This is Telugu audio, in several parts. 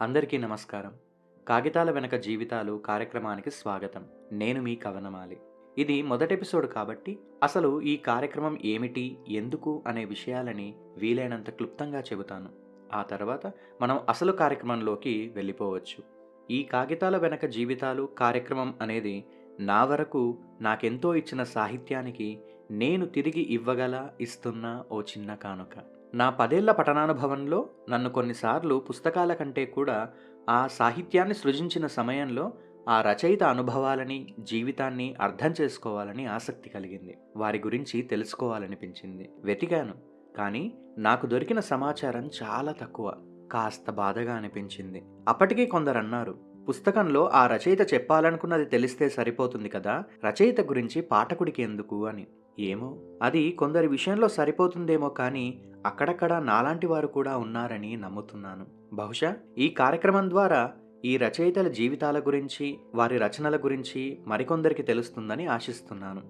అందరికీ నమస్కారం. కాగితాల వెనక జీవితాలు కార్యక్రమానికి స్వాగతం. నేను మీ కవనమాలి. ఇది మొదటి ఎపిసోడ్ కాబట్టి అసలు ఈ కార్యక్రమం ఏమిటి ఎందుకు అనే విషయాలని వీలైనంత క్లుప్తంగా చెబుతాను. ఆ తర్వాత మనం అసలు కార్యక్రమంలోకి వెళ్ళిపోవచ్చు. ఈ కాగితాల వెనక జీవితాలు కార్యక్రమం అనేది నా వరకు నాకెంతో ఇచ్చిన సాహిత్యానికి నేను తిరిగి ఇవ్వగల ఇస్తున్న ఓ చిన్న కానుక. నా పదేళ్ళ పఠనానుభవంలో నన్ను కొన్నిసార్లు పుస్తకాల కంటే కూడా ఆ సాహిత్యాన్ని సృజించిన సమయంలో ఆ రచయిత అనుభవాలని జీవితాన్ని అర్థం చేసుకోవాలని ఆసక్తి కలిగింది. వారి గురించి తెలుసుకోవాలనిపించింది. వెతికాను. కానీ నాకు దొరికిన సమాచారం చాలా తక్కువ. కాస్త బాధగా అనిపించింది. అప్పటికే కొందరు అన్నారు పుస్తకంలో ఆ రచయిత చెప్పాలనుకున్నది తెలిస్తే సరిపోతుంది కదా? రచయిత గురించి పాఠకుడికి ఎందుకు? అని. ఏమో అది కొందరి విషయంలో సరిపోతుందేమో కానీ అక్కడక్కడ నాలాంటి వారు కూడా ఉన్నారని నమ్ముతున్నాను. బహుశా ఈ కార్యక్రమం ద్వారా ఈ రచయితల జీవితాల గురించి వారి రచనల గురించి మరికొందరికి తెలుస్తుందని ఆశిస్తున్నాను.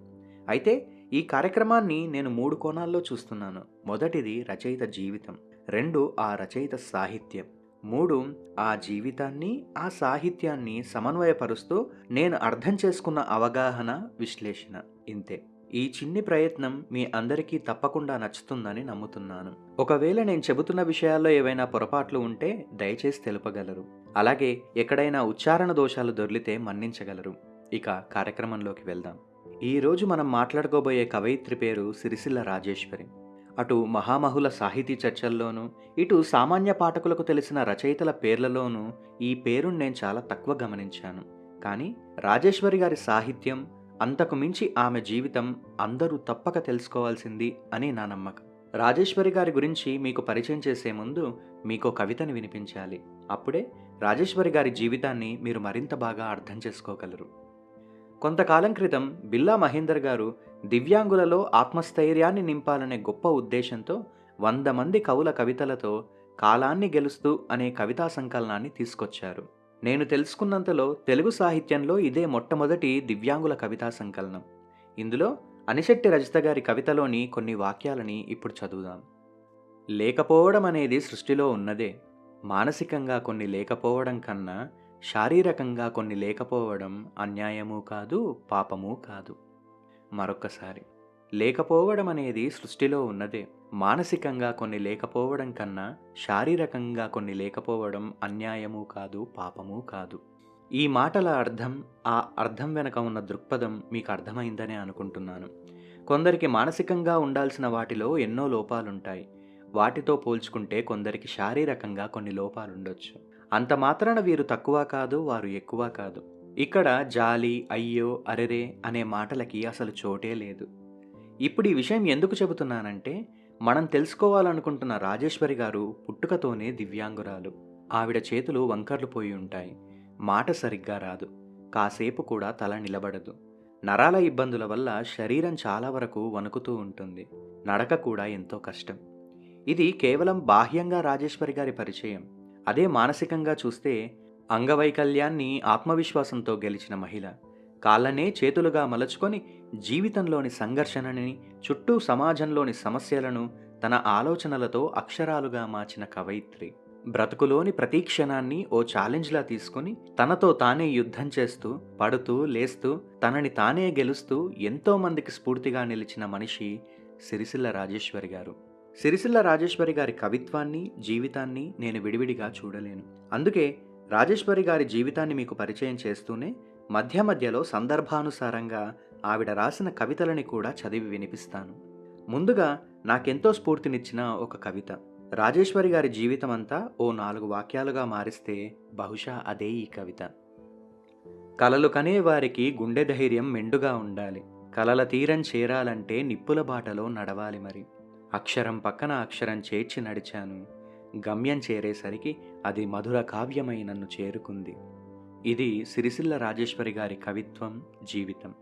అయితే ఈ కార్యక్రమాన్ని నేను మూడు కోణాల్లో చూస్తున్నాను. మొదటిది రచయిత జీవితం. రెండు ఆ రచయిత సాహిత్యం. మూడు ఆ జీవితాన్ని ఆ సాహిత్యాన్ని సమన్వయపరుస్తూ నేను అర్థం చేసుకున్న అవగాహన విశ్లేషణ. ఇంతే. ఈ చిన్ని ప్రయత్నం మీ అందరికీ తప్పకుండా నచ్చుతుందని నమ్ముతున్నాను. ఒకవేళ నేను చెబుతున్న విషయాల్లో ఏవైనా పొరపాట్లు ఉంటే దయచేసి తెలుపగలరు. అలాగే ఎక్కడైనా ఉచ్చారణ దోషాలు దొర్లితే మన్నించగలరు. ఇక కార్యక్రమంలోకి వెళ్దాం. ఈరోజు మనం మాట్లాడుకోబోయే కవయిత్రి పేరు సిరిసిల్ల రాజేశ్వరి. అటు మహామహుల సాహితీ చర్చల్లోనూ ఇటు సామాన్య పాఠకులకు తెలిసిన రచయితల పేర్లలోనూ ఈ పేరును నేను చాలా తక్కువ గమనించాను. కానీ రాజేశ్వరి గారి సాహిత్యం అంతకు మించి ఆమె జీవితం అందరూ తప్పక తెలుసుకోవాల్సింది అని నా నమ్మకం. రాజేశ్వరి గారి గురించి మీకు పరిచయం చేసే ముందు మీకు కవితని వినిపించాలి. అప్పుడే రాజేశ్వరి గారి జీవితాన్ని మీరు మరింత బాగా అర్థం చేసుకోగలరు. కొంతకాలం క్రితం బిల్లా మహేందర్ గారు దివ్యాంగులలో ఆత్మస్థైర్యాన్ని నింపాలనే గొప్ప ఉద్దేశంతో వంద మంది కవుల కవితలతో కాలాన్ని గెలుస్తూ అనే కవితా సంకలనాన్ని తీసుకొచ్చారు. నేను తెలుసుకున్నంతలో తెలుగు సాహిత్యంలో ఇదే మొట్టమొదటి దివ్యాంగుల కవితా సంకలనం. ఇందులో అనిశెట్టి రజిత గారి కవితలోని కొన్ని వాక్యాలని ఇప్పుడు చదువుదాం. లేకపోవడం అనేది సృష్టిలో ఉన్నదే. మానసికంగా కొన్ని లేకపోవడం కన్నా శారీరకంగా కొన్ని లేకపోవడం అన్యాయమూ కాదు పాపమూ కాదు. మరొక్కసారి. లేకపోవడం అనేది సృష్టిలో ఉన్నదే. మానసికంగా కొన్ని లేకపోవడం కన్నా శారీరకంగా కొన్ని లేకపోవడం అన్యాయము కాదు పాపము కాదు. ఈ మాటల అర్థం ఆ అర్థం వెనక ఉన్న దృక్పథం మీకు అర్థమైందనే అనుకుంటున్నాను. కొందరికి మానసికంగా ఉండాల్సిన వాటిలో ఎన్నో లోపాలుంటాయి. వాటితో పోల్చుకుంటే కొందరికి శారీరకంగా కొన్ని లోపాలుండొచ్చు. అంత మాత్రాన వీరు తక్కువ కాదు వారు ఎక్కువ కాదు. ఇక్కడ జాలి అయ్యో అరెరే అనే మాటలకి అసలు చోటే లేదు. ఇప్పుడు ఈ విషయం ఎందుకు చెబుతున్నానంటే మనం తెలుసుకోవాలనుకుంటున్న రాజేశ్వరి గారు పుట్టుకతోనే దివ్యాంగురాలు. ఆవిడ చేతులు వంకర్లు పోయి ఉంటాయి. మాట సరిగ్గా రాదు. కాసేపు కూడా తల నిలబడదు. నరాల ఇబ్బందుల వల్ల శరీరం చాలా వరకు వణుకుతూ ఉంటుంది. నడక కూడా ఎంతో కష్టం. ఇది కేవలం బాహ్యంగా రాజేశ్వరి గారి పరిచయం. అదే మానసికంగా చూస్తే అంగవైకల్యాన్ని ఆత్మవిశ్వాసంతో గెలిచిన మహిళ. కాళ్ళనే చేతులుగా మలుచుకొని జీవితంలోని సంఘర్షణని చుట్టూ సమాజంలోని సమస్యలను తన ఆలోచనలతో అక్షరాలుగా మార్చిన కవయిత్రి. బ్రతుకులోని ప్రతి క్షణాన్ని ఓ ఛాలెంజ్లా తీసుకుని తనతో తానే యుద్ధం చేస్తూ పడుతూ లేస్తూ తనని తానే గెలుస్తూ ఎంతో మందికి స్ఫూర్తిగా నిలిచిన మనిషి సిరిసిల్ల రాజేశ్వరి గారు. సిరిసిల్ల రాజేశ్వరి గారి కవిత్వాన్ని జీవితాన్ని నేను విడివిడిగా చూడలేను. అందుకే రాజేశ్వరి గారి జీవితాన్ని మీకు పరిచయం చేస్తూనే మధ్య మధ్యలో సందర్భానుసారంగా ఆవిడ రాసిన కవితలని కూడా చదివి వినిపిస్తాను. ముందుగా నాకెంతో స్ఫూర్తినిచ్చిన ఒక కవిత. రాజేశ్వరి గారి జీవితం అంతా ఓ నాలుగు వాక్యాలుగా మారిస్తే బహుశా అదే ఈ కవిత. కలలు కనే వారికి గుండె ధైర్యం మెండుగా ఉండాలి. కలల తీరం చేరాలంటే నిప్పుల బాటలో నడవాలి మరి. అక్షరం పక్కన అక్షరం చేర్చి నడిచాను. గమ్యం చేరేసరికి అది మధుర కావ్యమై నన్ను చేరుకుంది. ఇది సిరిసిల్ల రాజేశ్వరి గారి కవిత్వం జీవితం.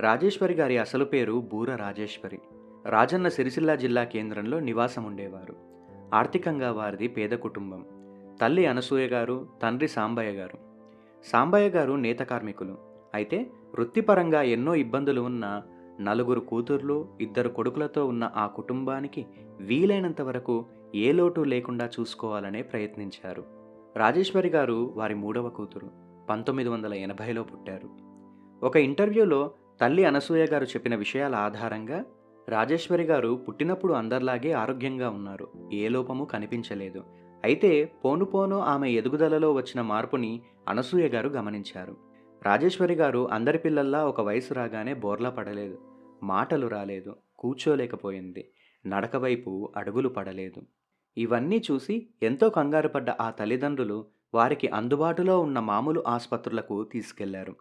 రాజేశ్వరి గారి అసలు పేరు బూర రాజేశ్వరి. రాజన్న సిరిసిల్ల జిల్లా కేంద్రంలో నివాసం ఉండేవారు. ఆర్థికంగా వారిది పేద కుటుంబం. తల్లి అనసూయ గారు తండ్రి సాంబయ్య గారు. సాంబయ్య గారు నేత కార్మికులు. అయితే వృత్తిపరంగా ఎన్నో ఇబ్బందులు ఉన్న నలుగురు కూతుర్లు ఇద్దరు కొడుకులతో ఉన్న ఆ కుటుంబానికి వీలైనంత వరకు ఏ లోటు లేకుండా చూసుకోవాలనే ప్రయత్నించారు. రాజేశ్వరి గారు వారి మూడవ కూతురు. పంతొమ్మిది వందల ఎనభైలో పుట్టారు. ఒక ఇంటర్వ్యూలో తల్లి అనసూయ గారు చెప్పిన విషయాల ఆధారంగా రాజేశ్వరి గారు పుట్టినప్పుడు అందరిలాగే ఆరోగ్యంగా ఉన్నారు. ఏ లోపము కనిపించలేదు. అయితే పోను పోను ఆమె ఎదుగుదలలో వచ్చిన మార్పుని అనసూయ గారు గమనించారు. రాజేశ్వరి గారు అందరి పిల్లల్లా ఒక వయసు రాగానే బోర్లా పడలేదు. మాటలు రాలేదు. కూర్చోలేకపోయింది. నడక వైపు అడుగులు పడలేదు. ఇవన్నీ చూసి ఎంతో కంగారుపడ్డ ఆ తల్లిదండ్రులు వారికి అందుబాటులో ఉన్న మామూలు ఆసుపత్రులకు తీసుకెళ్ళారు.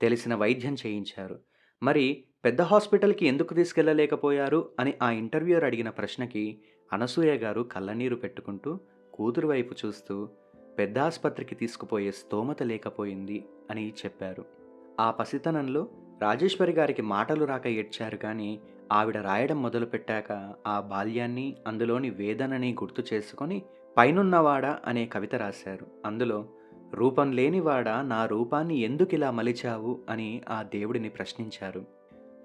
తెలిసిన వైద్యం చేయించారు. మరి పెద్ద హాస్పిటల్కి ఎందుకు తీసుకెళ్ళలేకపోయారు అని ఆ ఇంటర్వ్యూయర్ అడిగిన ప్రశ్నకి అనసూయ గారు కళ్ళనీరు పెట్టుకుంటూ కూతురు వైపు చూస్తూ పెద్ద ఆసుపత్రికి తీసుకుపోయే స్తోమత లేకపోయింది అని చెప్పారు. ఆ పసితనంలో రాజేశ్వరి గారికి మాటలు రాక ఏడ్చారు కానీ ఆవిడ రాయడం మొదలుపెట్టాక ఆ బాల్యాన్ని అందులోని వేదనని గుర్తు చేసుకొని పైనున్నవాడ అనే కవిత రాశారు. అందులో రూపం లేనివాడ నా రూపాన్ని ఎందుకిలా మలిచావు? అని ఆ దేవుడిని ప్రశ్నించారు.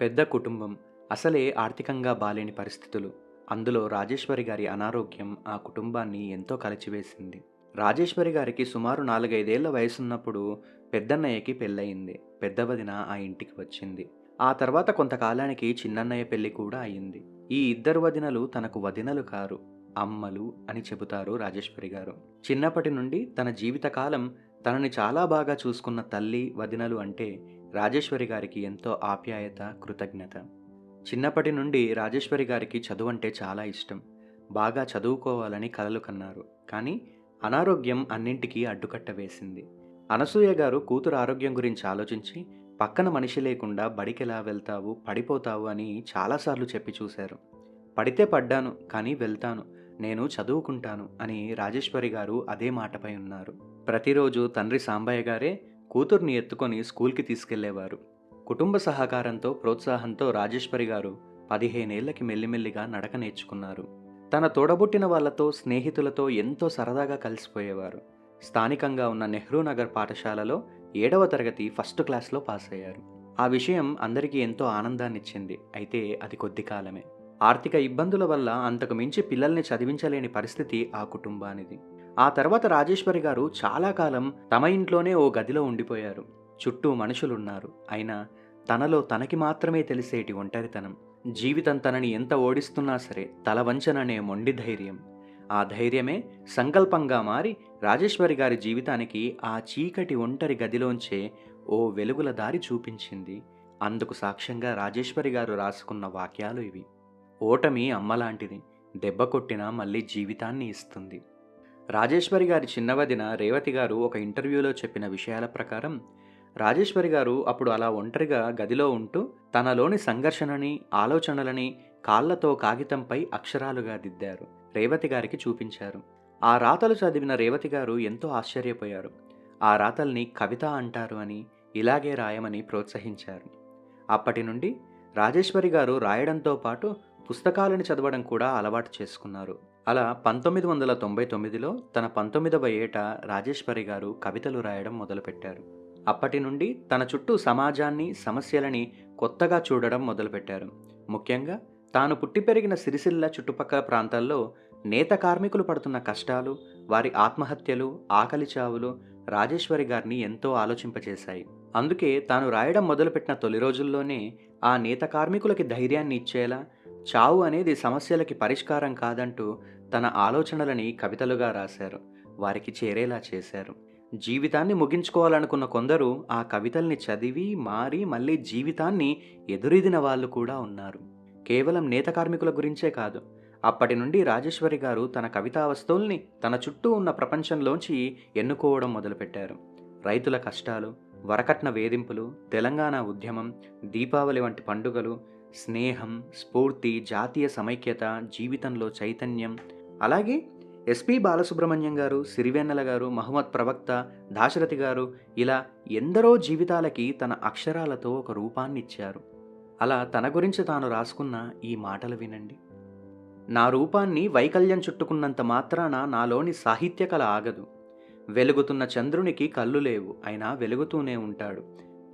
పెద్ద కుటుంబం అసలే ఆర్థికంగా బాలేని పరిస్థితులు. అందులో రాజేశ్వరి గారి అనారోగ్యం ఆ కుటుంబాన్ని ఎంతో కలిచివేసింది. రాజేశ్వరి గారికి సుమారు నాలుగైదేళ్ళ వయసున్నప్పుడు పెద్దన్నయ్యకి పెళ్ళయింది. పెద్దవదిన ఆ ఇంటికి వచ్చింది. ఆ తర్వాత కొంతకాలానికి చిన్నన్నయ్య పెళ్ళి కూడా అయింది ఈ ఇద్దరు వదినలు తనకు వదినలు కారు అమ్మలు అని చెబుతారు రాజేశ్వరి గారు. చిన్నప్పటి నుండి తన జీవితకాలం తనని చాలా బాగా చూసుకున్న తల్లి వదినలు అంటే రాజేశ్వరి గారికి ఎంతో ఆప్యాయత కృతజ్ఞత. చిన్నప్పటి నుండి రాజేశ్వరి గారికి చదువు అంటే చాలా ఇష్టం. బాగా చదువుకోవాలని కలలు కన్నారు. కానీ అనారోగ్యం అన్నింటికీ అడ్డుకట్ట వేసింది. అనసూయ గారు కూతురు ఆరోగ్యం గురించి ఆలోచించి పక్కన మనిషి లేకుండా బడికెలా వెళ్తావు పడిపోతావు అని చాలాసార్లు చెప్పి చూశారు. పడితే పడ్డాను కానీ వెళ్తాను నేను చదువుకుంటాను అని రాజేశ్వరి గారు అదే మాటపై ఉన్నారు. ప్రతిరోజు తండ్రి సాంబయ్య గారే కూతుర్ని ఎత్తుకొని స్కూల్కి తీసుకెళ్ళేవారు. కుటుంబ సహకారంతో ప్రోత్సాహంతో రాజేశ్వరి గారు పదిహేనేళ్ళకి మెల్లిమెల్లిగా నడక నేర్చుకున్నారు. తన తోడబుట్టిన వాళ్ళతో స్నేహితులతో ఎంతో సరదాగా కలిసిపోయేవారు. స్థానికంగా ఉన్న నెహ్రూ నగర్ పాఠశాలలో ఏడవ తరగతి ఫస్ట్ క్లాస్లో పాస్ అయ్యారు. ఆ విషయం అందరికీ ఎంతో ఆనందాన్నిచ్చింది. అయితే అది కొద్ది కాలమే. ఆర్థిక ఇబ్బందుల వల్ల అంతకు మించి పిల్లల్ని చదివించలేని పరిస్థితి ఆ కుటుంబానిది. ఆ తర్వాత రాజేశ్వరి గారు చాలా కాలం తమ ఇంట్లోనే ఓ గదిలో ఉండిపోయారు. చుట్టూ మనుషులున్నారు. అయినా తనలో తనకి మాత్రమే తెలిసేటి ఒంటరితనం. జీవితం తనని ఎంత ఓడిస్తున్నా సరే తల వంచననే మొండి ధైర్యం. ఆ ధైర్యమే సంకల్పంగా మారి రాజేశ్వరి గారి జీవితానికి ఆ చీకటి ఒంటరి గదిలోంచే ఓ వెలుగుల దారి చూపించింది. అందుకు సాక్ష్యంగా రాజేశ్వరి గారు రాసుకున్న వాక్యాలు ఇవి. ఓటమి అమ్మలాంటిది. దెబ్బ కొట్టినా మళ్ళీ జీవితాన్ని ఇస్తుంది. రాజేశ్వరి గారి చిన్నవదిన రేవతి గారు ఒక ఇంటర్వ్యూలో చెప్పిన విషయాల ప్రకారం రాజేశ్వరి గారు అప్పుడు అలా ఒంటరిగా గదిలో ఉంటూ తనలోని సంఘర్షణని ఆలోచనలని కాళ్ళతో కాగితంపై అక్షరాలుగా దిద్దారు. రేవతి గారికి చూపించారు. ఆ రాతలు చదివిన రేవతి గారు ఎంతో ఆశ్చర్యపోయారు. ఆ రాతల్ని కవిత అంటారు అని ఇలాగే రాయమని ప్రోత్సహించారు. అప్పటి నుండి రాజేశ్వరి గారు రాయడంతో పాటు పుస్తకాలను చదవడం కూడా అలవాటు చేసుకున్నారు. అలా పంతొమ్మిది వందల తొంభై తొమ్మిదిలో తన పంతొమ్మిదవ ఏట రాజేశ్వరి గారు కవితలు రాయడం మొదలుపెట్టారు. అప్పటి నుండి తన చుట్టూ సమాజాన్ని సమస్యలని కొత్తగా చూడడం మొదలుపెట్టారు. ముఖ్యంగా తాను పుట్టి పెరిగిన సిరిసిల్ల చుట్టుపక్కల ప్రాంతాల్లో నేత కార్మికులు పడుతున్న కష్టాలు వారి ఆత్మహత్యలు ఆకలి చావులు రాజేశ్వరి గారిని ఎంతో ఆలోచింపచేశాయి అందుకే తాను రాయడం మొదలుపెట్టిన తొలి రోజుల్లోనే ఆ నేత కార్మికులకి ధైర్యాన్ని ఇచ్చేలా చావు అనేది సమస్యలకి పరిష్కారం కాదంటూ తన ఆలోచనలని కవితలుగా రాశారు. వారికి చేరేలా చేశారు. జీవితాన్ని ముగించుకోవాలనుకున్న కొందరు ఆ కవితల్ని చదివి మారి మళ్ళీ జీవితాన్ని ఎదురిదిన వాళ్ళు కూడా ఉన్నారు. కేవలం నేత కార్మికుల గురించే కాదు. అప్పటి నుండి రాజేశ్వరి గారు తన కవితా వస్తువుల్ని తన చుట్టూ ఉన్న ప్రపంచంలోంచి ఎన్నుకోవడం మొదలుపెట్టారు. రైతుల కష్టాలు వరకట్న వేధింపులు తెలంగాణ ఉద్యమం దీపావళి వంటి పండుగలు స్నేహం స్ఫూర్తి జాతీయ సమైక్యత జీవితంలో చైతన్యం. అలాగే ఎస్పి బాలసుబ్రహ్మణ్యం గారు సిరివెన్నెల గారు మహమ్మద్ ప్రవక్త దాశరథి గారు ఇలా ఎందరో జీవితాలకి తన అక్షరాలతో ఒక రూపాన్ని ఇచ్చారు అలా తన గురించి తాను రాసుకున్న ఈ మాటలు వినండి. నా రూపాన్ని వైకల్యం చుట్టుకున్నంత మాత్రాన నాలోని సాహిత్య కళ ఆగదు. వెలుగుతున్న చంద్రునికి కళ్ళు లేవు అయినా వెలుగుతూనే ఉంటాడు.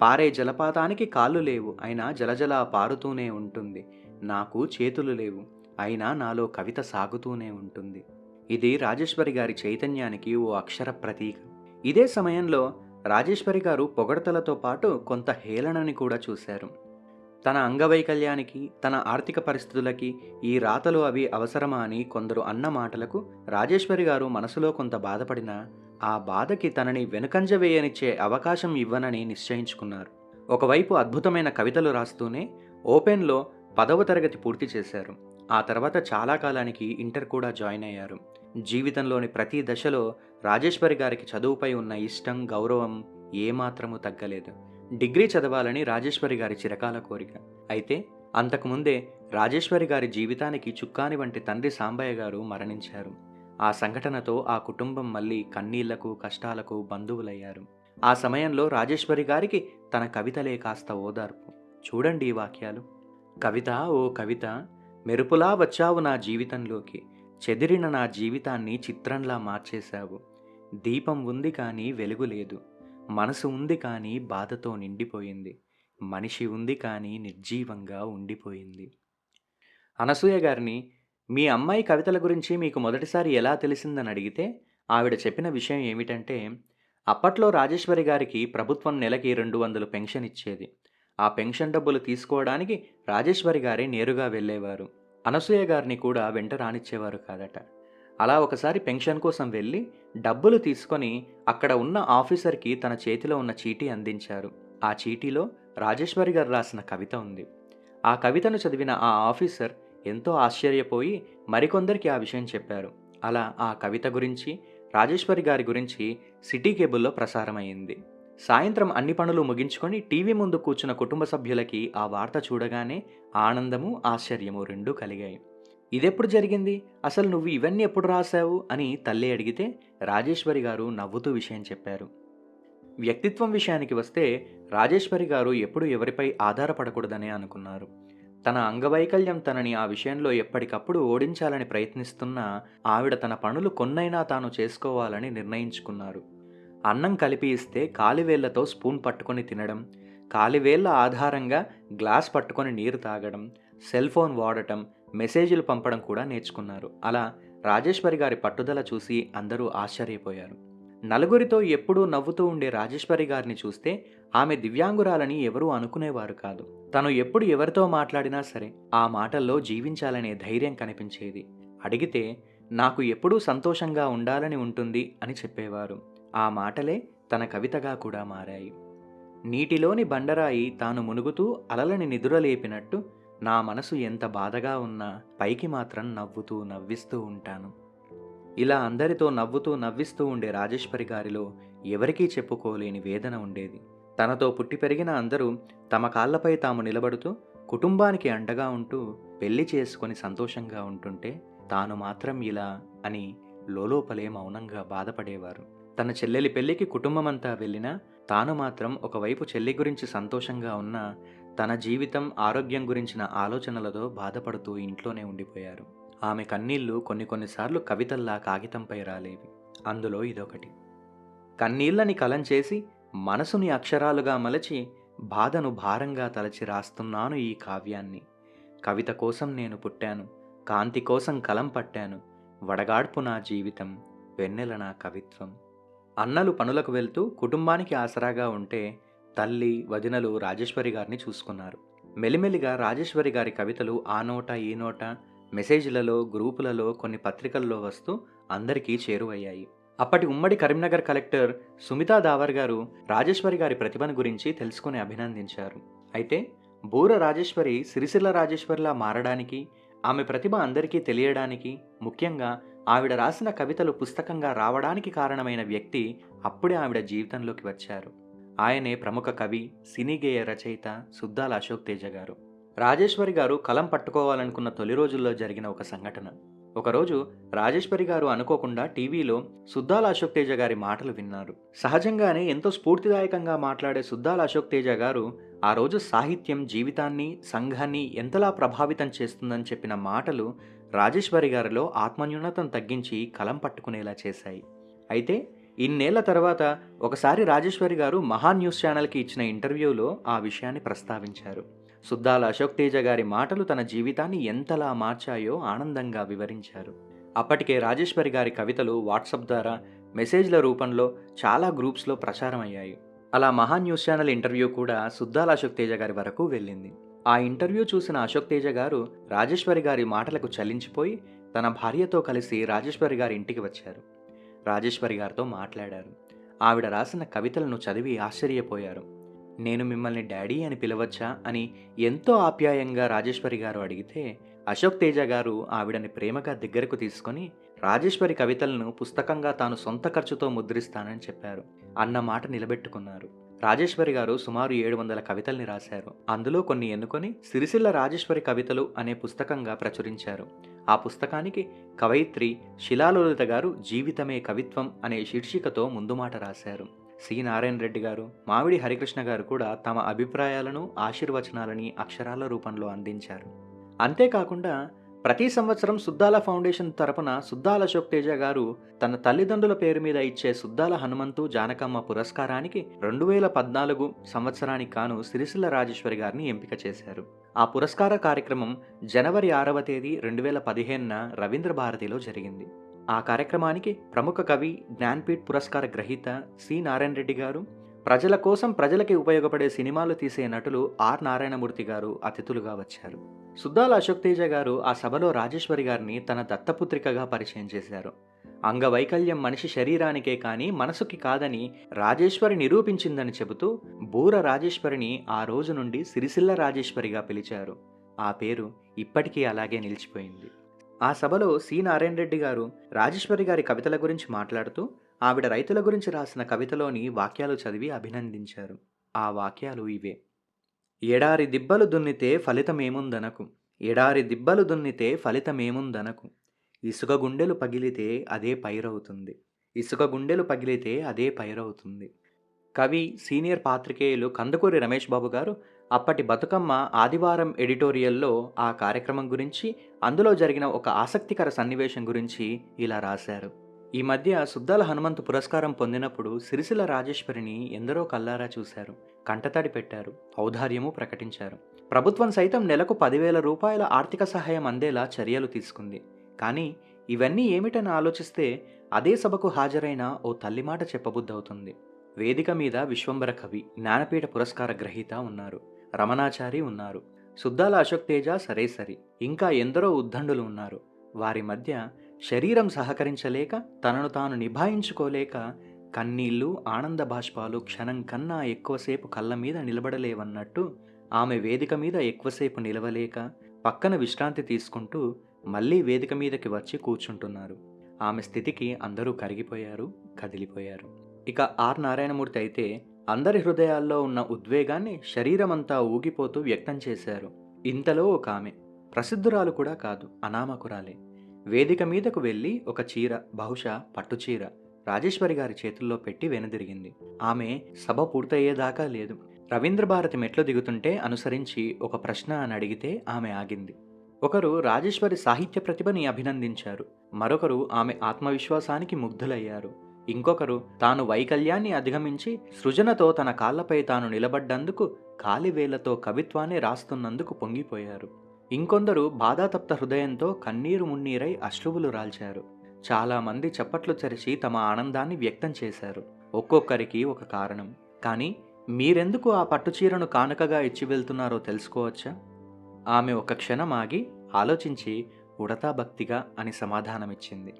పారే జలపాతానికి కాళ్ళు లేవు అయినా జలజల పారుతూనే ఉంటుంది. నాకు చేతులు లేవు అయినా నాలో కవిత సాగుతూనే ఉంటుంది. ఇది రాజేశ్వరి గారి చైతన్యానికి ఓ అక్షర ప్రతీక. ఇదే సమయంలో రాజేశ్వరి గారు పొగడతలతో పాటు కొంత హేళనని కూడా చూశారు. తన అంగవైకల్యానికి తన ఆర్థిక పరిస్థితులకి ఈ రాతలు అవి అవసరమా అని కొందరు అన్న మాటలకు రాజేశ్వరి గారు మనసులో కొంత బాధపడినా ఆ బాధకి తనని వెనుకంజ వేయనిచ్చే అవకాశం ఇవ్వనని నిశ్చయించుకున్నారు. ఒకవైపు అద్భుతమైన కవితలు రాస్తూనే ఓపెన్లో పదవ తరగతి పూర్తి చేశారు. ఆ తర్వాత చాలా కాలానికి ఇంటర్ కూడా జాయిన్ అయ్యారు. జీవితంలోని ప్రతి దశలో రాజేశ్వరి గారికి చదువుపై ఉన్న ఇష్టం గౌరవం ఏమాత్రము తగ్గలేదు. డిగ్రీ చదవాలని రాజేశ్వరి గారి చిరకాల కోరిక. అయితే అంతకుముందే రాజేశ్వరి గారి జీవితానికి చుక్కాని వంటి తండ్రి సాంబయ్య గారు మరణించారు. ఆ సంఘటనతో ఆ కుటుంబం మళ్ళీ కన్నీళ్ళకు కష్టాలకు బంధువులయ్యారు. ఆ సమయంలో రాజేశ్వరి గారికి తన కవితలే కాస్త ఓదార్పు. చూడండి ఈ వాక్యాలు. కవిత ఓ కవిత మెరుపులా వచ్చావు నా జీవితంలోకి. చెదిరిన నా జీవితాన్ని చిత్రంలా మార్చేశావు. దీపం ఉంది కానీ వెలుగు లేదు. మనసు ఉంది కానీ బాధతో నిండిపోయింది. మనిషి ఉంది కానీ నిర్జీవంగా ఉండిపోయింది. అనసూయ గారిని మీ అమ్మాయి కవితల గురించి మీకు మొదటిసారి ఎలా తెలిసిందని అడిగితే ఆవిడ చెప్పిన విషయం ఏమిటంటే అప్పట్లో రాజేశ్వరి గారికి ప్రభుత్వం నెలకి రెండు వందలు పెన్షన్ ఇచ్చేది. ఆ పెన్షన్ డబ్బులు తీసుకోవడానికి రాజేశ్వరి గారే నేరుగా వెళ్ళేవారు. అనసూయ గారిని కూడా వెంట రానిచ్చేవారు కాదట. అలా ఒకసారి పెన్షన్ కోసం వెళ్ళి డబ్బులు తీసుకొని అక్కడ ఉన్న ఆఫీసర్కి తన చేతిలో ఉన్న చీటీ అందించారు. ఆ చీటీలో రాజేశ్వరి గారు రాసిన కవిత ఉంది. ఆ కవితను చదివిన ఆ ఆఫీసర్ ఎంతో ఆశ్చర్యపోయి మరికొందరికి ఆ విషయం చెప్పారు. అలా ఆ కవిత గురించి రాజేశ్వరి గారి గురించి సిటీ కేబుల్లో ప్రసారమైంది సాయంత్రం అన్ని పనులు ముగించుకొని టీవీ ముందు కూర్చున్న కుటుంబ సభ్యులకి ఆ వార్త చూడగానే ఆనందము ఆశ్చర్యము రెండూ కలిగాయి. ఇదెప్పుడు జరిగింది? అసలు నువ్వు ఇవన్నీ ఎప్పుడు రాశావు? అని తల్లి అడిగితే రాజేశ్వరి గారు నవ్వుతూ విషయం చెప్పారు. వ్యక్తిత్వం విషయానికి వస్తే రాజేశ్వరి గారు ఎప్పుడు ఎవరిపై ఆధారపడకూడదనే అనుకున్నారు. తన అంగవైకల్యం తనని ఆ విషయంలో ఎప్పటికప్పుడు ఓడించాలని ప్రయత్నిస్తున్నా ఆవిడ తన పనులు కొన్నైనా తాను చేసుకోవాలని నిర్ణయించుకున్నారు. అన్నం కలిపి ఇస్తే కాలివేళ్ళతో స్పూన్ పట్టుకొని తినడం కాలివేళ్ళ ఆధారంగా గ్లాస్ పట్టుకొని నీరు తాగడం సెల్ ఫోన్ వాడటం మెసేజ్లు పంపడం కూడా నేర్చుకున్నారు. అలా రాజేశ్వరి గారి పట్టుదల చూసి అందరూ ఆశ్చర్యపోయారు. నలుగురితో ఎప్పుడూ నవ్వుతూ ఉండే రాజేశ్వరి గారిని చూస్తే ఆమె దివ్యాంగురాలని ఎవరూ అనుకునేవారు కాదు. తను ఎప్పుడు ఎవరితో మాట్లాడినా సరే ఆ మాటల్లో జీవించాలనే ధైర్యం కనిపించేది. అడిగితే నాకు ఎప్పుడూ సంతోషంగా ఉండాలని ఉంటుంది అని చెప్పేవారు. ఆ మాటలే తన కవితగా కూడా మారాయి. నీటిలోని బండరాయి తాను మునుగుతూ అలలని నిదురలేపినట్టు నా మనసు ఎంత బాధగా ఉన్నా పైకి మాత్రం నవ్వుతూ నవ్విస్తూ ఉంటాను. ఇలా అందరితో నవ్వుతూ నవ్విస్తూ ఉండే రాజేశ్వరి గారిలో ఎవరికీ చెప్పుకోలేని వేదన ఉండేది. తనతో పుట్టి పెరిగిన అందరూ తమ కాళ్ళపై తాము నిలబడుతూ కుటుంబానికి అండగా ఉంటూ పెళ్ళి చేసుకొని సంతోషంగా ఉంటుంటే తాను మాత్రం ఇలా అని లోలోపలే మౌనంగా బాధపడేవారు. తన చెల్లెలి పెళ్ళికి కుటుంబమంతా వెళ్ళినా తాను మాత్రం ఒకవైపు చెల్లి గురించి సంతోషంగా ఉన్నా తన జీవితం ఆరోగ్యం గురించిన ఆలోచనలతో బాధపడుతూ ఇంట్లోనే ఉండిపోయారు. ఆమె కన్నీళ్ళు కొన్ని కొన్నిసార్లు కవితల్లా కాగితంపై రాలేవి. అందులో ఇదొకటి. కన్నీళ్ళని కలం చేసి మనసుని అక్షరాలుగా మలచి బాధను భారంగా తలచి రాస్తున్నాను ఈ కావ్యాన్ని. కవిత కోసం నేను పుట్టాను. కాంతి కోసం కలం పట్టాను. వడగాడ్పు నా జీవితం. వెన్నెల నా కవిత్వం. అన్నలు పనులకు వెళ్తూ కుటుంబానికి ఆసరాగా ఉంటే తల్లి వదినలు రాజేశ్వరి గారిని చూసుకున్నారు. మెలిమెలిగా రాజేశ్వరి గారి కవితలు ఆ నోట ఈ నోట మెసేజ్లలో గ్రూపులలో కొన్ని పత్రికల్లో వస్తూ అందరికీ చేరువయ్యాయి. అప్పటి ఉమ్మడి కరీంనగర్ కలెక్టర్ సుమితా దావర్ గారు రాజేశ్వరి గారి ప్రతిభను గురించి తెలుసుకుని అభినందించారు. అయితే బూర రాజేశ్వరి సిరిసిల్ల రాజేశ్వరిలా మారడానికి ఆమె ప్రతిభ అందరికీ తెలియడానికి ముఖ్యంగా ఆవిడ రాసిన కవితలు పుస్తకంగా రావడానికి కారణమైన వ్యక్తి అప్పుడే ఆవిడ జీవితంలోకి వచ్చారు. ఆయనే ప్రముఖ కవి సినీ గేయ రచయిత సుద్దాల అశోక్ తేజ గారు. రాజేశ్వరి గారు కలం పట్టుకోవాలనుకున్న తొలి రోజుల్లో జరిగిన ఒక సంఘటన. ఒకరోజు రాజేశ్వరి గారు అనుకోకుండా టీవీలో సుద్దాల అశోక్ తేజ గారి మాటలు విన్నారు. సహజంగానే ఎంతో స్ఫూర్తిదాయకంగా మాట్లాడే సుద్దాల అశోక్ తేజ గారు ఆ రోజు సాహిత్యం జీవితాన్ని సంఘాన్ని ఎంతలా ప్రభావితం చేస్తుందని చెప్పిన మాటలు రాజేశ్వరి గారిలో ఆత్మన్యూనతను తగ్గించి కలం పట్టుకునేలా చేశాయి. అయితే ఇన్నేళ్ళ తర్వాత ఒకసారి రాజేశ్వరి గారు మహా న్యూస్ ఛానల్కి ఇచ్చిన ఇంటర్వ్యూలో ఆ విషయాన్ని ప్రస్తావించారు. సుద్దాల అశోక్ తేజ గారి మాటలు తన జీవితాన్ని ఎంతలా మార్చాయో ఆనందంగా వివరించారు. అప్పటికే రాజేశ్వరి గారి కవితలు వాట్సాప్ ద్వారా మెసేజ్ల రూపంలో చాలా గ్రూప్స్లో ప్రచారం అయ్యాయి అలా మహా న్యూస్ ఛానల్ ఇంటర్వ్యూ కూడా సుద్దాల అశోక్ తేజ గారి వరకు వెళ్ళింది. ఆ ఇంటర్వ్యూ చూసిన అశోక్ తేజ గారు రాజేశ్వరి గారి మాటలకు చలించిపోయి తన భార్యతో కలిసి రాజేశ్వరి గారి ఇంటికి వచ్చారు. రాజేశ్వరి గారితో మాట్లాడారు. ఆవిడ రాసిన కవితలను చదివి ఆశ్చర్యపోయారు. నేను మిమ్మల్ని డాడీ అని పిలవచ్చా? అని ఎంతో ఆప్యాయంగా రాజేశ్వరి గారు అడిగితే అశోక్ తేజ గారు ఆవిడని ప్రేమగా దగ్గరకు తీసుకొని రాజేశ్వరి కవితలను పుస్తకంగా తాను సొంత ఖర్చుతో ముద్రిస్తానని చెప్పారు. అన్న మాట నిలబెట్టుకున్నారు. రాజేశ్వరి గారు సుమారు ఏడు వందల కవితల్ని రాశారు. అందులో కొన్ని ఎన్నుకొని సిరిసిల్ల రాజేశ్వరి కవితలు అనే పుస్తకంగా ప్రచురించారు. ఆ పుస్తకానికి కవయిత్రి శిలాలోలిత గారు జీవితమే కవిత్వం అనే శీర్షికతో ముందు మాట రాశారు. సి. నారాయణ రెడ్డి గారు మామిడి హరికృష్ణ గారు కూడా తమ అభిప్రాయాలను ఆశీర్వచనాలని అక్షరాల రూపంలో అందించారు. అంతేకాకుండా ప్రతి సంవత్సరం సుద్దాల ఫౌండేషన్ తరపున సుద్దాల అశోక్ తేజ గారు తన తల్లిదండ్రుల పేరు మీద ఇచ్చే సుద్దాల హనుమంతు జానకమ్మ పురస్కారానికి రెండు వేల పద్నాలుగు సంవత్సరానికి కాను సిరిసిల్ల రాజేశ్వరి గారిని ఎంపిక చేశారు. ఆ పురస్కార కార్యక్రమం జనవరి ఆరవ తేదీ రెండు వేల పదిహేనున రవీంద్ర భారతిలో జరిగింది. ఆ కార్యక్రమానికి ప్రముఖ కవి జ్ఞాన్పీఠ్ పురస్కార గ్రహీత సి నారాయణ రెడ్డి గారు ప్రజల కోసం ప్రజలకి ఉపయోగపడే సినిమాలు తీసే నటులు ఆర్ నారాయణమూర్తి గారు అతిథులుగా వచ్చారు. సుద్దాల అశోక్ తేజ గారు ఆ సభలో రాజేశ్వరి గారిని తన దత్తపుత్రికగా పరిచయం చేశారు. అంగవైకల్యం మనిషి శరీరానికే కానీ మనసుకి కాదని రాజేశ్వరి నిరూపించిందని చెబుతూ బూర రాజేశ్వరిని ఆ రోజు నుండి సిరిసిల్ల రాజేశ్వరిగా పిలిచారు. ఆ పేరు ఇప్పటికీ అలాగే నిలిచిపోయింది. ఆ సభలో సి. నారాయణ రెడ్డి గారు రాజేశ్వరి గారి కవితల గురించి మాట్లాడుతూ ఆవిడ రైతుల గురించి రాసిన కవితలోని వాక్యాలు చదివి అభినందించారు. ఆ వాక్యాలు ఇవే. ఎడారి దిబ్బలు దున్నితే ఫలితమేముందనకు. ఎడారి దిబ్బలు దున్నితే ఫలితమేముందనకు. ఇసుక గుండెలు పగిలితే అదే పైరవుతుంది. ఇసుక గుండెలు పగిలితే అదే పైరవుతుంది. కవి సీనియర్ పాత్రికేయులు కందుకూరి రమేష్ బాబు గారు అప్పటి బతుకమ్మ ఆదివారం ఎడిటోరియల్లో ఆ కార్యక్రమం గురించి అందులో జరిగిన ఒక ఆసక్తికర సన్నివేశం గురించి ఇలా రాశారు. ఈ మధ్య సుద్దాల హనుమంతు పురస్కారం పొందినప్పుడు సిరిసిల రాజేశ్వరిని ఎందరో కల్లారా చూశారు కంటతడి పెట్టారు ఔదార్యము ప్రకటించారు. ప్రభుత్వం సైతం నెలకు పదివేల రూపాయల ఆర్థిక సహాయం అందేలా చర్యలు తీసుకుంది. కానీ ఇవన్నీ ఏమిటని ఆలోచిస్తే అదే సభకు హాజరైన ఓ తల్లి మాట వేదిక మీద విశ్వంబర కవి జ్ఞానపీఠ పురస్కార గ్రహీత ఉన్నారు. రమణాచారి ఉన్నారు. సుద్దాల అశోక్ తేజ సరే సరి. ఇంకా ఎందరో ఉద్దండులు ఉన్నారు. వారి మధ్య శరీరం సహకరించలేక తనను తాను నిభాయించుకోలేక కన్నీళ్ళు ఆనంద బాష్పాలు క్షణం కన్నా ఎక్కువసేపు కళ్ళ మీద నిలబడలేవన్నట్టు ఆమె వేదిక మీద ఎక్కువసేపు నిలవలేక పక్కన విశ్రాంతి తీసుకుంటూ మళ్ళీ వేదిక మీదకి వచ్చి కూర్చుంటున్నారు. ఆమె స్థితికి అందరూ కరిగిపోయారు కదిలిపోయారు. ఇక ఆర్. నారాయణమూర్తి అయితే అందరి హృదయాల్లో ఉన్న ఉద్వేగాన్ని శరీరమంతా ఊగిపోతూ వ్యక్తం చేశారు. ఇంతలో ఒక ఆమె ప్రసిద్ధురాలు కూడా కాదు అనామకురాలే. వేదిక మీదకు వెళ్ళి ఒక చీర బహుశా పట్టు చీర రాజేశ్వరి గారి చేతుల్లో పెట్టి వెనుదిరిగింది. ఆమె సభ పూర్తయ్యేదాకా లేదు. రవీంద్రభారతి మెట్లు దిగుతుంటే అనుసరించి ఒక ప్రశ్న అని అడిగితే ఆమె ఆగింది. ఒకరు రాజేశ్వరి సాహిత్య ప్రతిభని అభినందించారు. మరొకరు ఆమె ఆత్మవిశ్వాసానికి ముగ్ధులయ్యారు. ఇంకొకరు తాను వైకల్యాన్ని అధిగమించి సృజనతో తన కాళ్ళపై తాను నిలబడ్డందుకు కాలివేలతో కవిత్వాన్ని రాస్తున్నందుకు పొంగిపోయారు. ఇంకొందరు బాధాతప్త హృదయంతో కన్నీరు మున్నీరై అశ్రువులు రాల్చారు. చాలామంది చప్పట్లు చరిచి తమ ఆనందాన్ని వ్యక్తం చేశారు. ఒక్కొక్కరికి ఒక కారణం. కానీ మీరెందుకు ఆ పట్టుచీరను కానుకగా ఇచ్చి వెళ్తున్నారో తెలుసుకోవచ్చా? ఆమె ఒక క్షణం ఆగి ఆలోచించి ఉడతా భక్తిగా అని సమాధానమిచ్చింది.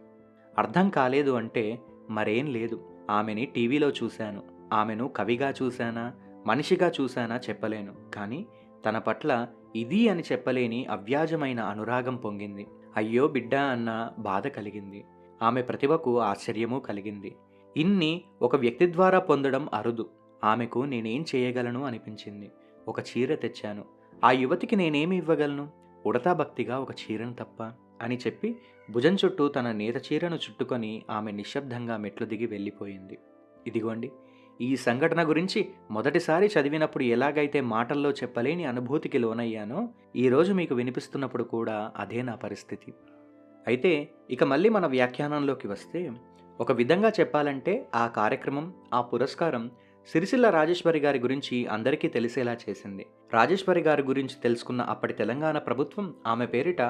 అర్థం కాలేదు అంటే మరేం లేదు. ఆమెని టీవీలో చూశాను. ఆమెను కవిగా చూశానా మనిషిగా చూశానా చెప్పలేను. కానీ తన పట్ల ఇది అని చెప్పలేని అవ్యాజమైన అనురాగం పొంగింది. అయ్యో బిడ్డ అన్న బాధ కలిగింది. ఆమె ప్రతిభకు ఆశ్చర్యము కలిగింది. ఇన్ని ఒక వ్యక్తి ద్వారా పొందడం అరుదు. ఆమెకు నేనేం చేయగలను అనిపించింది. ఒక చీర తెచ్చాను. ఆ యువతికి నేనేమి ఇవ్వగలను? ఉడతా భక్తిగా ఒక చీరను తప్ప అని చెప్పి భుజం చుట్టూ తన నేత చీరను చుట్టుకొని ఆమె నిశ్శబ్దంగా మెట్లు దిగి వెళ్ళిపోయింది. ఇదిగోండి ఈ సంఘటన గురించి మొదటిసారి చదివినప్పుడు ఎలాగైతే మాటల్లో చెప్పలేని అనుభూతికి లోనయ్యానో ఈరోజు మీకు వినిపిస్తున్నప్పుడు కూడా అదే నా పరిస్థితి. అయితే ఇక మళ్ళీ మన వ్యాఖ్యానంలోకి వస్తే ఒక విధంగా చెప్పాలంటే ఆ కార్యక్రమం ఆ పురస్కారం సిరిసిల్ల రాజేశ్వరి గారి గురించి అందరికీ తెలిసేలా చేసింది. రాజేశ్వరి గారి గురించి తెలుసుకున్న అప్పటి తెలంగాణ ప్రభుత్వం ఆమె పేరిట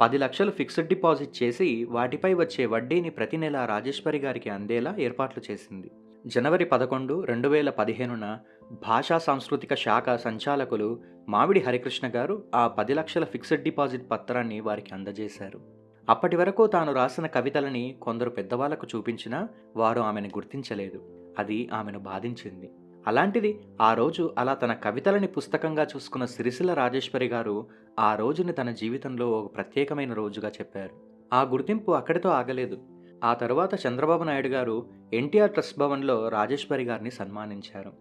పది లక్షలు ఫిక్స్డ్ డిపాజిట్ చేసి వాటిపై వచ్చే వడ్డీని ప్రతి నెల రాజేశ్వరి గారికి అందేలా ఏర్పాట్లు చేసింది. జనవరి పదకొండు రెండు వేల పదిహేనున భాషా సాంస్కృతిక శాఖ సంచాలకులు మావిడి హరికృష్ణ గారు ఆ పది లక్షల ఫిక్స్డ్ డిపాజిట్ పత్రాన్ని వారికి అందజేశారు. అప్పటి వరకు తాను రాసిన కవితలని కొందరు పెద్దవాళ్ళకు చూపించినా వారు ఆమెను గుర్తించలేదు. అది ఆమెను బాధించింది. అలాంటిది ఆ రోజు అలా తన కవితలని పుస్తకంగా చూసుకున్న సిరిసిల్ల రాజేశ్వరి గారు ఆ రోజుని తన జీవితంలో ఒక ప్రత్యేకమైన రోజుగా చెప్పారు. ఆ గుర్తింపు అక్కడితో ఆగలేదు. ఆ తరువాత చంద్రబాబు నాయుడు గారు ఎన్టీఆర్ ట్రస్ట్ భవన్లో రాజేశ్వరి గారిని సన్మానించారు.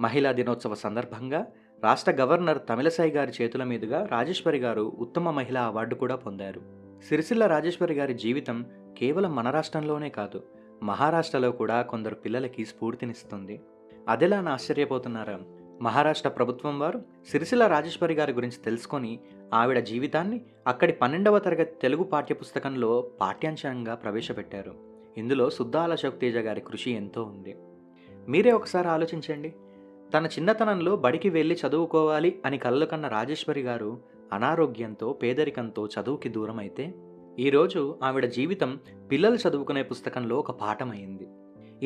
మహిళా దినోత్సవ సందర్భంగా రాష్ట్ర గవర్నర్ తమిళసాయి గారి చేతుల మీదుగా రాజేశ్వరి గారు ఉత్తమ మహిళా అవార్డు కూడా పొందారు. సిరిసిల్ల రాజేశ్వరి గారి జీవితం కేవలం మన రాష్ట్రంలోనే కాదు మహారాష్ట్రలో కూడా కొందరు పిల్లలకి స్ఫూర్తినిస్తుంది. అదెలా అని ఆశ్చర్యపోతున్నారా? మహారాష్ట్ర ప్రభుత్వం వారు సిరిసిల రాజేశ్వరి గారి గురించి తెలుసుకొని ఆవిడ జీవితాన్ని అక్కడి పన్నెండవ తరగతి తెలుగు పాఠ్యపుస్తకంలో పాఠ్యాంశంగా ప్రవేశపెట్టారు. ఇందులో సుద్దాల అశోక్ గారి కృషి ఎంతో ఉంది. మీరే ఒకసారి ఆలోచించండి. తన చిన్నతనంలో బడికి వెళ్ళి చదువుకోవాలి అని కలలు కన్న రాజేశ్వరి గారు అనారోగ్యంతో పేదరికంతో చదువుకి దూరం అయితే ఈరోజు ఆవిడ జీవితం పిల్లలు చదువుకునే పుస్తకంలో ఒక పాఠమైంది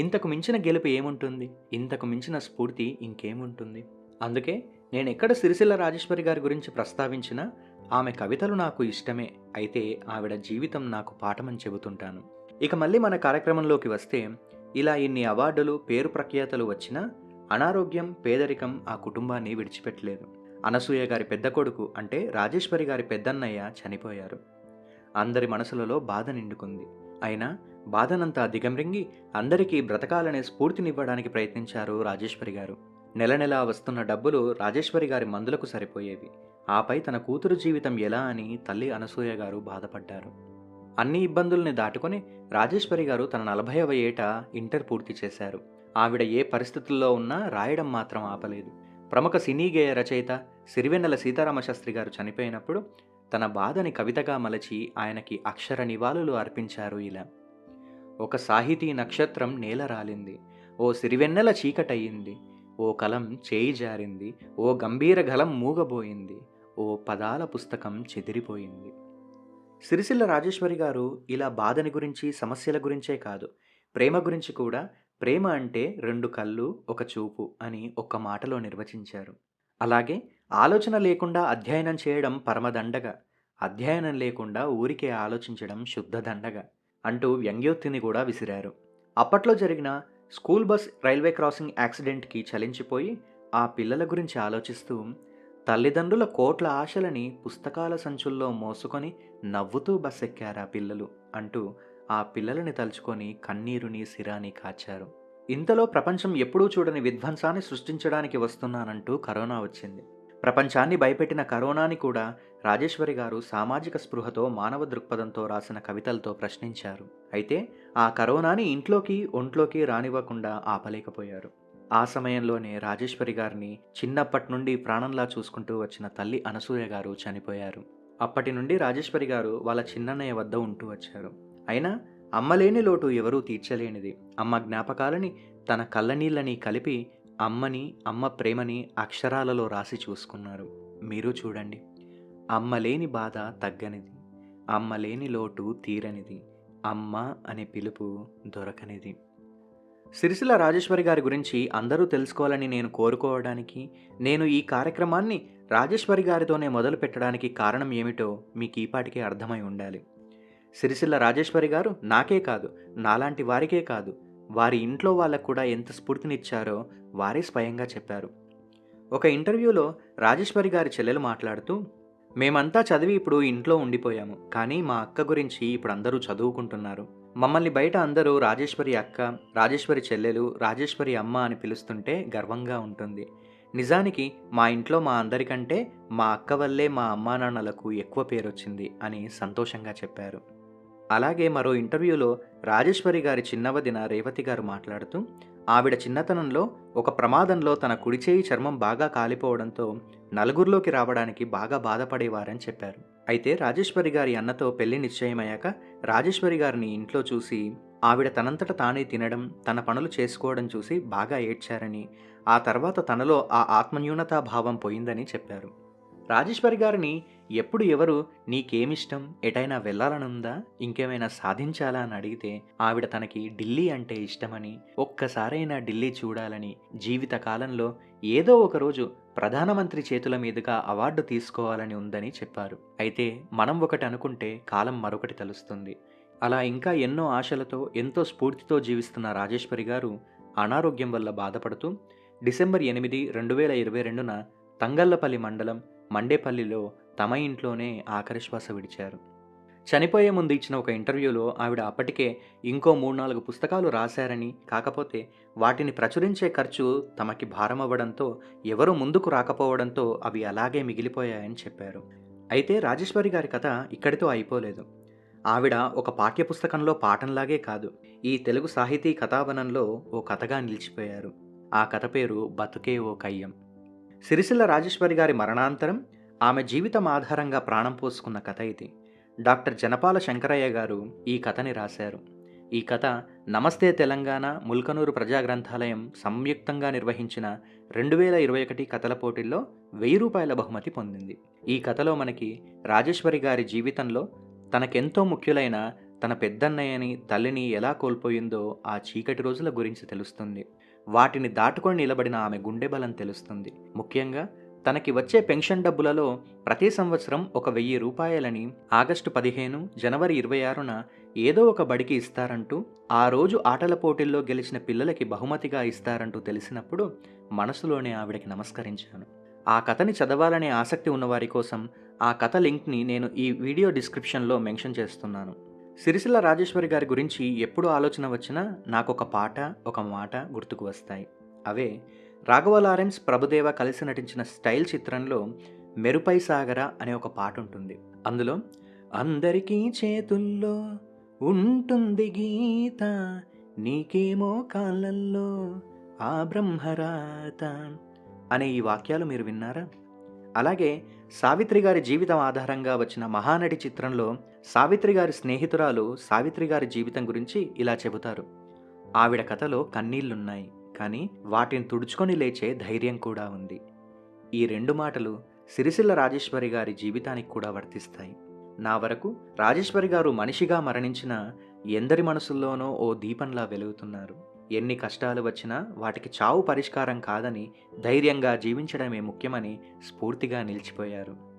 ఇంతకు మించిన గెలుపు ఏముంటుంది? ఇంతకు మించిన స్ఫూర్తి ఇంకేముంటుంది? అందుకే నేను ఎక్కడ సిరిసిల్ల రాజేశ్వరి గారి గురించి ప్రస్తావించినా ఆమె కవితలు నాకు ఇష్టమే. అయితే ఆవిడ జీవితం నాకు పాఠమని చెబుతుంటాను. ఇక మళ్ళీ మన కార్యక్రమంలోకి వస్తే ఇలా ఇన్ని అవార్డులు పేరు ప్రఖ్యాతలు వచ్చినా అనారోగ్యం పేదరికం ఆ కుటుంబాన్ని విడిచిపెట్టలేదు. అనసూయ గారి పెద్ద కొడుకు అంటే రాజేశ్వరి గారి పెద్దన్నయ్య చనిపోయారు. అందరి మనసులలో బాధ నిండుకుంది. అయినా బాధనంతా దిగమ్రింగి అందరికీ బ్రతకాలనే స్ఫూర్తినివ్వడానికి ప్రయత్నించారు రాజేశ్వరి గారు. నెల నెలా వస్తున్న డబ్బులు రాజేశ్వరి గారి మందులకు సరిపోయేవి. ఆపై తన కూతురు జీవితం ఎలా అని తల్లి అనసూయ గారు బాధపడ్డారు. అన్ని ఇబ్బందుల్ని దాటుకొని రాజేశ్వరి గారు తన నలభైవ ఏట ఇంటర్ పూర్తి చేశారు. ఆవిడ ఏ పరిస్థితుల్లో ఉన్నా రాయడం మాత్రం ఆపలేదు. ప్రముఖ సినీ గేయ రచయిత సిరివెన్నెల సీతారామశాస్త్రి గారు చనిపోయినప్పుడు తన బాధని కవితగా మలచి ఆయనకి అక్షర నివాళులు అర్పించారు ఇలా. ఒక సాహితీ నక్షత్రం నేల రాలింది. ఓ సిరివెన్నెల చీకటయ్యింది ఓ కలం చేయి జారింది. ఓ గంభీర గలం మూగబోయింది. ఓ పదాల పుస్తకం చెదిరిపోయింది. సిరిసిల్ల రాజేశ్వరి గారు ఇలా బాధని గురించి సమస్యల గురించే కాదు. ప్రేమ గురించి కూడా ప్రేమ అంటే రెండు కళ్ళు ఒక చూపు అని ఒక్క మాటలో నిర్వచించారు. అలాగే ఆలోచన లేకుండా అధ్యయనం చేయడం పరమదండగ. అధ్యయనం లేకుండా ఊరికే ఆలోచించడం శుద్ధ దండగ అంటూ వ్యంగ్యోక్తిని కూడా విసిరారు. అప్పట్లో జరిగిన స్కూల్ బస్ రైల్వే క్రాసింగ్ యాక్సిడెంట్కి చలించిపోయి ఆ పిల్లల గురించి ఆలోచిస్తూ తల్లిదండ్రుల కోట్ల ఆశలని పుస్తకాల సంచుల్లో మోసుకొని నవ్వుతూ బస్ ఎక్కారా పిల్లలు అంటూ ఆ పిల్లలని తలుచుకొని కన్నీరుని సిరాని కాచారు. ఇంతలో ప్రపంచం ఎప్పుడూ చూడని విధ్వంసాన్ని సృష్టించడానికి వస్తున్నానంటూ కరోనా వచ్చింది. ప్రపంచాన్ని భయపెట్టిన కరోనాని కూడా రాజేశ్వరి గారు సామాజిక స్పృహతో మానవ దృక్పథంతో రాసిన కవితలతో ప్రశ్నించారు. అయితే ఆ కరోనాని ఇంట్లోకి ఒంట్లోకి రానివ్వకుండా ఆపలేకపోయారు. ఆ సమయంలోనే రాజేశ్వరి గారిని చిన్నప్పటి నుండి ప్రాణంలా చూసుకుంటూ వచ్చిన తల్లి అనసూయ గారు చనిపోయారు. అప్పటి నుండి రాజేశ్వరి గారు వాళ్ళ చిన్నన్నయ్య వద్ద ఉంటూ వచ్చారు. అయినా అమ్మలేని లోటు ఎవరూ తీర్చలేనిది. అమ్మ జ్ఞాపకాలని తన కళ్ళనీళ్ళని కలిపి అమ్మని అమ్మ ప్రేమని అక్షరాలలో రాసి చూసుకున్నారు. మీరు చూడండి. అమ్మ లేని బాధ తగ్గనిది. అమ్మ లేని లోటు తీరనిది. అమ్మ అనే పిలుపు దొరకనిది. సిరిసిల్ల రాజేశ్వరి గారి గురించి అందరూ తెలుసుకోవాలని నేను కోరుకోవడానికి నేను ఈ కార్యక్రమాన్ని రాజేశ్వరి గారితోనే మొదలు పెట్టడానికి కారణం ఏమిటో మీకు ఈపాటికే అర్థమై ఉండాలి. సిరిసిల్ల రాజేశ్వరి గారు నాకే కాదు నాలాంటి వారికే కాదు వారి ఇంట్లో వాళ్ళకు కూడా ఎంత స్ఫూర్తినిచ్చారో వారే స్వయంగా చెప్పారు. ఒక ఇంటర్వ్యూలో రాజేశ్వరి గారి చెల్లెలు మాట్లాడుతూ మేమంతా చదివి ఇప్పుడు ఇంట్లో ఉండిపోయాము కానీ మా అక్క గురించి ఇప్పుడు అందరూ చదువుకుంటున్నారు. మమ్మల్ని బయట అందరూ రాజేశ్వరి అక్క రాజేశ్వరి చెల్లెలు రాజేశ్వరి అమ్మ అని పిలుస్తుంటే గర్వంగా ఉంటుంది. నిజానికి మా ఇంట్లో మా అందరికంటే మా అక్క వల్లే మా అమ్మానాన్నలకు ఎక్కువ పేరు వచ్చింది అని సంతోషంగా చెప్పారు. అలాగే మరో ఇంటర్వ్యూలో రాజేశ్వరి గారి చిన్నవదిన రేవతి గారు మాట్లాడుతూ ఆవిడ చిన్నతనంలో ఒక ప్రమాదంలో తన కుడిచేయి చర్మం బాగా కాలిపోవడంతో నలుగురిలోకి రావడానికి బాగా బాధపడేవారని చెప్పారు. అయితే రాజేశ్వరి గారి అన్నతో పెళ్ళి నిశ్చయమయ్యాక రాజేశ్వరి గారిని ఇంట్లో చూసి ఆవిడ తనంతట తానే తినడం తన పనులు చేసుకోవడం చూసి బాగా ఏడ్చారని ఆ తర్వాత తనలో ఆ ఆత్మన్యూనతా భావం పోయిందని చెప్పారు. రాజేశ్వరి గారిని ఎప్పుడు ఎవరు నీకేమిష్టం ఎటైనా వెళ్ళాలనుందా ఇంకేమైనా సాధించాలా అని అడిగితే ఆవిడ తనకి ఢిల్లీ అంటే ఇష్టమని ఒక్కసారైనా ఢిల్లీ చూడాలని జీవిత కాలంలో ఏదో ఒకరోజు ప్రధానమంత్రి చేతుల మీదుగా అవార్డు తీసుకోవాలని ఉందని చెప్పారు. అయితే మనం ఒకటి అనుకుంటే కాలం మరొకటి తెలుస్తుంది. అలా ఇంకా ఎన్నో ఆశలతో ఎంతో స్ఫూర్తితో జీవిస్తున్న రాజేశ్వరి గారు అనారోగ్యం వల్ల బాధపడుతూ డిసెంబర్ ఎనిమిది రెండు వేల ఇరవై రెండున తంగల్లపల్లి మండలం మండేపల్లిలో తమ ఇంట్లోనే ఆఖరి శ్వాస విడిచారు. చనిపోయే ముందు ఇచ్చిన ఒక ఇంటర్వ్యూలో ఆవిడ అప్పటికే ఇంకో మూడు నాలుగు పుస్తకాలు రాశారని కాకపోతే వాటిని ప్రచురించే ఖర్చు తమకి భారం అవ్వడంతో ఎవరు ముందుకు రాకపోవడంతో అవి అలాగే మిగిలిపోయాయని చెప్పారు. అయితే రాజేశ్వరి గారి కథ ఇక్కడితో అయిపోలేదు. ఆవిడ ఒక పాఠ్యపుస్తకంలో పాఠంలాగే కాదు ఈ తెలుగు సాహితీ కథావనంలో ఓ కథగా నిలిచిపోయారు. ఆ కథ పేరు బతుకే ఓ కయ్యం. సిరిసిల్ల రాజేశ్వరి గారి మరణాంతరం ఆమె జీవితం ఆధారంగా ప్రాణం పోసుకున్న కథ ఇది. డాక్టర్ జనపాల శంకరయ్య గారు ఈ కథని రాశారు. ఈ కథ నమస్తే తెలంగాణ ముల్కనూరు ప్రజా గ్రంథాలయం సంయుక్తంగా నిర్వహించిన రెండు వేల ఇరవై ఒకటి కథల పోటీల్లో వెయ్యి రూపాయల బహుమతి పొందింది. ఈ కథలో మనకి రాజేశ్వరి గారి జీవితంలో తనకెంతో ముఖ్యులైన తన పెద్దన్నయ్యని తల్లిని ఎలా కోల్పోయిందో ఆ చీకటి రోజుల గురించి తెలుస్తుంది. వాటిని దాటుకొని నిలబడిన ఆమె గుండె బలం తెలుస్తుంది. ముఖ్యంగా తనకి వచ్చే పెన్షన్ డబ్బులలో ప్రతి సంవత్సరం ఒక వెయ్యి రూపాయలని ఆగస్టు పదిహేను జనవరి ఇరవై ఆరున ఏదో ఒక బడికి ఇస్తారంటూ ఆ రోజు ఆటల పోటీల్లో గెలిచిన పిల్లలకి బహుమతిగా ఇస్తారంటూ తెలిసినప్పుడు మనసులోనే ఆవిడకి నమస్కరించాను. ఆ కథని చదవాలనే ఆసక్తి ఉన్నవారి కోసం ఆ కథ లింక్ని నేను ఈ వీడియో డిస్క్రిప్షన్లో మెన్షన్ చేస్తున్నాను. సిరిసిల్ల రాజేశ్వరి గారి గురించి ఎప్పుడు ఆలోచన వచ్చినా నాకు ఒక పాట ఒక మాట గుర్తుకు వస్తాయి. అవే రాఘవ లారెన్స్ ప్రభుదేవ కలిసి నటించిన స్టైల్ చిత్రంలో మెరుపై సాగర అనే ఒక పాట ఉంటుంది. అందులో అందరికీ చేతుల్లో ఉంటుంది గీత నీకేమో కాలల్లో ఆ బ్రహ్మరాత అనే ఈ వాక్యాలు మీరు విన్నారా? అలాగే సావిత్రి గారి జీవితం ఆధారంగా వచ్చిన మహానటి చిత్రంలో సావిత్రి గారి స్నేహితురాలు సావిత్రి గారి జీవితం గురించి ఇలా చెబుతారు. ఆవిడ కథలో కన్నీళ్ళున్నాయి కానీ వాటిని తుడుచుకొని లేచే ధైర్యం కూడా ఉంది. ఈ రెండు మాటలు సిరిసిల్ల రాజేశ్వరి గారి జీవితానికి కూడా వర్తిస్తాయి. నా వరకు రాజేశ్వరి గారు మనిషిగా మరణించిన ఎందరి మనసుల్లోనో ఓ దీపంలా వెలుగుతున్నారు. ఎన్ని కష్టాలు వచ్చినా వాటికి చావు పరిష్కారం కాదని ధైర్యంగా జీవించడమే ముఖ్యమని స్ఫూర్తిగా నిలిచిపోయారు.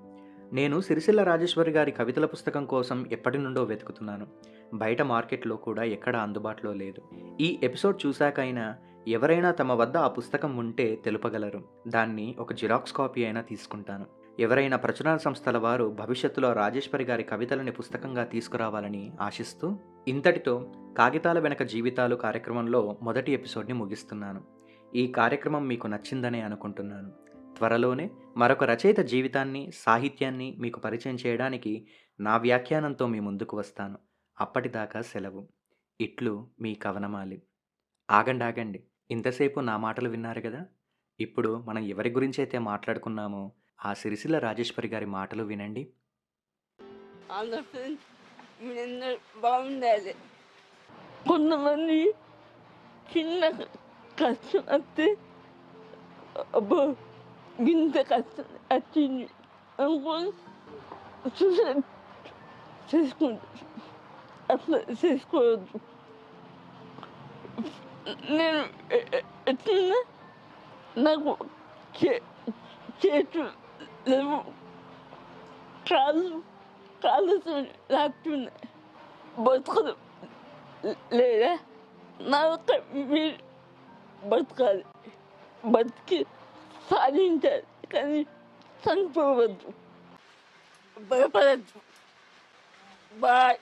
నేను సిరిసిల్ల రాజేశ్వరి గారి కవితల పుస్తకం కోసం ఎప్పటి నుండో వెతుకుతున్నాను. బయట మార్కెట్లో కూడా ఎక్కడా అందుబాటులో లేదు. ఈ ఎపిసోడ్ చూశాకైనా ఎవరైనా తమ వద్ద ఆ పుస్తకం ఉంటే తెలుపగలరు. దాన్ని ఒక జిరాక్స్ కాపీ అయినా తీసుకుంటాను. ఎవరైనా ప్రచురణ సంస్థల వారు భవిష్యత్తులో రాజేశ్వరి గారి కవితలని పుస్తకంగా తీసుకురావాలని ఆశిస్తూ ఇంతటితో కాగితాల వెనక జీవితాలు కార్యక్రమంలో మొదటి ఎపిసోడ్ని ముగిస్తున్నాను. ఈ కార్యక్రమం మీకు నచ్చిందనే అనుకుంటున్నాను. త్వరలోనే మరొక రచయిత జీవితాన్ని సాహిత్యాన్ని మీకు పరిచయం చేయడానికి నా వ్యాఖ్యానంతో మీ ముందుకు వస్తాను. అప్పటిదాకా సెలవు. ఇట్లు మీ కవనమాలి. ఆగండి ఆగండి ఇంతసేపు నా మాటలు విన్నారు కదా ఇప్పుడు మనం ఎవరి గురించి అయితే మాట్లాడుకున్నామో ఆ సిరిసిల్ల రాజేశ్వరి గారి మాటలు వినండి. ఆంధ్రప్రదేశ్ మీరందరూ బాగుండాలి కొంతమంది చిన్న కష్టం వస్తే అబ్బో ఇంత కష్టం వచ్చింది అనుకొని సూసైడ్ చేసుకుంటారు అట్లా చేసుకోవద్దు నేను ఎ- ఎ- ఎట్లన్నా నాకు చే- చేతులు లేవు కాళ్ళు కాళ్ళతో లాక్కున్నాయి బతకదు లేదా నా ఒక్క మీరు బతకాలి బతికి సాధించాలి కానీ చనిపోవద్దు భయపడద్దు బాయ్